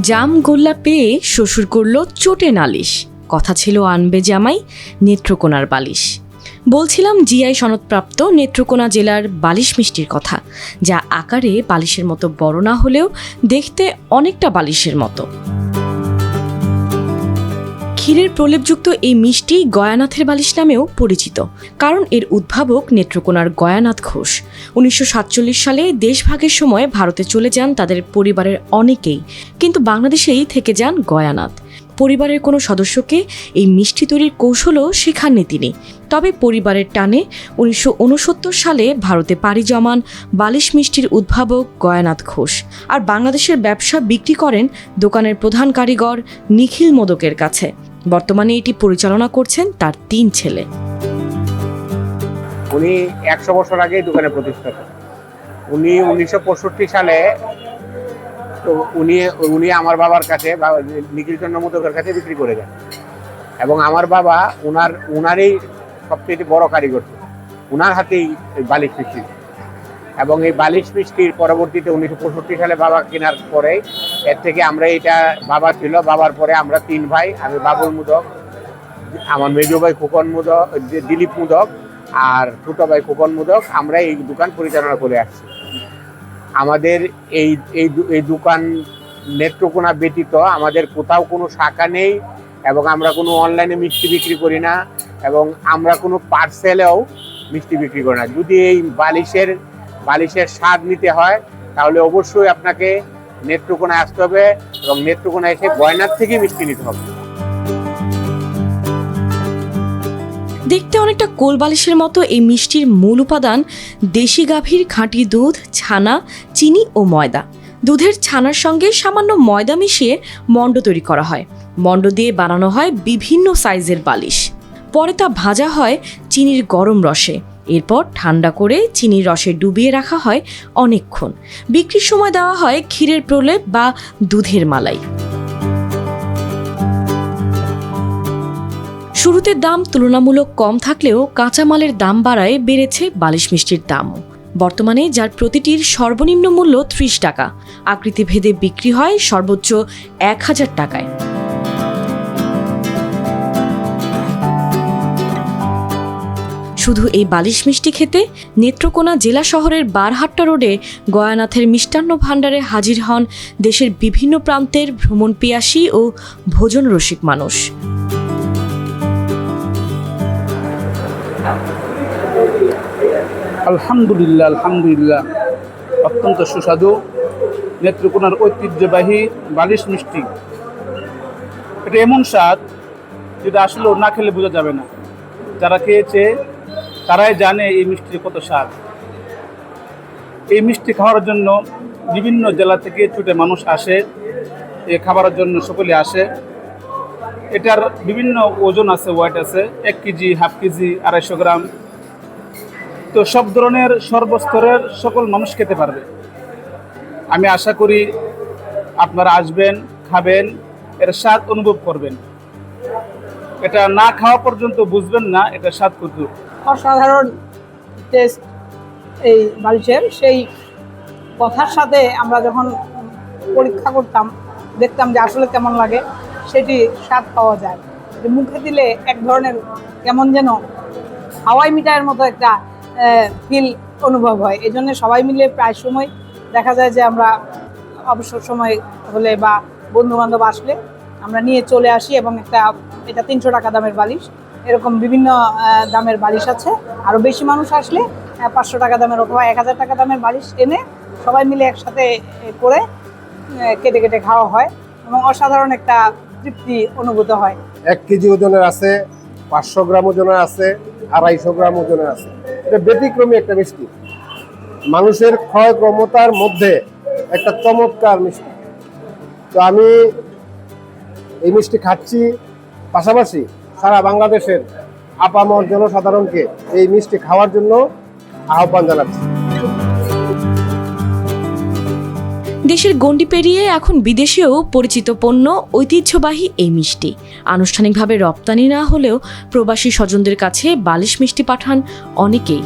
জাম গোল্লা পেয়ে শ্বশুর করল চোটে নালিশ। কথা ছিল আনবে জামাই, নেত্রকোনার বালিশ। বলছিলাম জিআই সনদপ্রাপ্ত নেত্রকোনা জেলার বালিশ মিষ্টির কথা, যা আকারে বালিশের মতো বড় না হলেও দেখতে অনেকটা বালিশের মতো। ক্ষীরের প্রলেপযুক্ত এই মিষ্টি গয়ানাথের বালিশ নামেও পরিচিত, কারণ এর উদ্ভাবক নেত্রকোনার গয়ানাথ ঘোষ। উনিশশো সাতচল্লিশ সালে দেশভাগের সময় ভারতে চলে যান তাদের পরিবারের অনেকেই, কিন্তু বাংলাদেশেই থেকে যান গয়ানাথ। পরিবারের কোনো সদস্যকে এই মিষ্টি তৈরির কৌশলও শেখাননি তিনি। তবে পরিবারের টানে উনিশশো উনসত্তর সালে ভারতে পাড়ি জমান বালিশ মিষ্টির উদ্ভাবক গয়ানাথ ঘোষ আর বাংলাদেশের ব্যবসা বিক্রি করেন দোকানের প্রধান কারিগর নিখিল মোদকের কাছে। বর্তমানে এটি পরিচালনা করছেন তার তিন ছেলে। উনি একশো বছর আগে দোকানে দোকানের প্রতিষ্ঠাতা। উনি উনিশশো পঁয়ষট্টি সালে, তো উনি উনি আমার বাবার কাছে বা- নিখিল চন্দ্র মোদকের কাছে বিক্রি করে যান এবং আমার বাবা উনার, উনারই সবচেয়ে বড় কারিগর। উনার হাতেই এই বালিশ মিষ্টি এবং এই বালিশ মিষ্টির পরবর্তীতে উনিশশো পঁয়ষট্টি সালে বাবা কেনার পরে, এর থেকে আমরা এটা বাবা ছিল, বাবার পরে আমরা তিন ভাই, আমি বাবুল মুদক, আমার মেজো ভাই খোকন মুদক দিলীপ মুদক আর ছোট ভাই খোকন মুদক, আমরা এই দোকান পরিচালনা করে আসছি। আমাদের এই এই এই দোকান নেত্রকোনা ব্যতীত আমাদের কোথাও কোনো শাখা নেই এবং আমরা কোনো অনলাইনে মিষ্টি বিক্রি করি না এবং আমরা কোনো পার্সেলেও মিষ্টি বিক্রি করি না। যদি এই বালিশের বালিশের স্বাদ নিতে হয়, তাহলে অবশ্যই আপনাকে নেত্রকোনায় আসতে হবে এবং নেত্রকোনায় এসে গয়নার থেকে মিষ্টি নিতে হবে। দেখতে অনেকটা কোল বালিশের মতো এই মিষ্টির মূল উপাদান দেশি গাভীর খাঁটি দুধ, ছানা, চিনি ও ময়দা। দুধের ছানার সঙ্গে সামান্য ময়দা মিশিয়ে মণ্ড তৈরি করা হয়। মণ্ড দিয়ে বানানো হয় বিভিন্ন সাইজের বালিশ। পরে তা ভাজা হয় চিনির গরম রসে। এরপর ঠান্ডা করে চিনির রসে ডুবিয়ে রাখা হয় অনেকক্ষণ। বিক্রির সময় দেওয়া হয় ক্ষীরের প্রলেপ বা দুধের মালাই। শুরুতে দাম তুলনামূলক কম থাকলেও কাঁচামালের দাম বাড়ায় বেড়েছে বালিশ মিষ্টির দামও বর্তমানে যার প্রতিটির সর্বনিম্ন মূল্য ত্রিশ টাকা। আকৃতি ভেদে বিক্রি হয় সর্বোচ্চ এক হাজার টাকায়। শুধু এই বালিশ মিষ্টি খেতে, নেত্রকোনা জেলা শহরের বারহাট্টা রোডে গয়ানাথের মিষ্টান্ন ভাণ্ডারে হাজির হন দেশের বিভিন্ন প্রান্তের ভ্রমণ পিয়াসী ও ভোজন রসিক মানুষ। আলহামদুলিল্লাহ আলহামদুলিল্লাহ। অত্যন্ত সুস্বাদু, নেত্রকোনার ঐতিহ্যবাহী বালিশ মিষ্টি। এটা এমন স্বাদ যেটা আসলে না খেলে বোঝা যাবে না। যারা খেয়েছে তারাই জানে এই মিষ্টির কত স্বাদ। এই মিষ্টি খাওয়ার জন্য বিভিন্ন জেলা থেকে ছুটে মানুষ আসে, এ খাবারের জন্য সকলে আসে। এটার বিভিন্ন ওজন আছে ওয়েট আছে, এক কেজি হাফ কেজি, আড়াইশো গ্রাম। তো সব ধরনের সর্বস্তরের সকল মানুষ খেতে পারবে। আমি আশা করি আপনারা আসবেন, খাবেন, এর স্বাদ অনুভব করবেন। এটা না খাওয়া পর্যন্ত বুঝবেন না, এটা স্বাদ কত অসাধারণ টেস্ট এই বালিশের। সেই কথার সাথে আমরা যখন পরীক্ষা করতাম, দেখতাম যে আসলে কেমন লাগে, সেটি স্বাদ পাওয়া যায়। মুখে দিলে এক ধরনের কেমন যেন হাওয়াই মিঠাইয়ের মতো একটা ফিল অনুভব হয়। এই জন্য সবাই মিলে প্রায় সময় দেখা যায় যে আমরা অবসর সময় হলে বা বন্ধু বান্ধব আসলে আমরা নিয়ে চলে আসি এবং একটা, এটা তিনশো টাকা দামের বালিশ। এরকম বিভিন্ন দামের বালিশ আছে। আরও বেশি মানুষ আসলে পাঁচশো টাকা দামের অথবা এক হাজার টাকা দামের বালিশ এনে সবাই মিলে একসাথে করে কেটে কেটে খাওয়া হয় এবং অসাধারণ একটা তৃপ্তি অনুভূত হয়। এক কেজি ওজনের আছে, পাঁচশো গ্রাম ওজনের আছে, আড়াইশো গ্রাম ওজনের আছে। এটা ব্যতিক্রমী একটা মিষ্টি। মানুষের ক্ষয় ক্ষমতার মধ্যে একটা চমৎকার মিষ্টি। তো আমি এই মিষ্টি খাচ্ছি পাশাপাশি সারা বাংলাদেশের আপামর জনসাধারণকে এই মিষ্টি খাওয়ার জন্য আহ্বান জানাচ্ছি। দেশের গণ্ডি পেরিয়ে এখন বিদেশেও পরিচিত পণ্য, ঐতিহ্যবাহী এই মিষ্টি। আনুষ্ঠানিকভাবে রপ্তানি না হলেও প্রবাসী স্বজনদের কাছে বালিশ মিষ্টি পাঠান অনেকেই।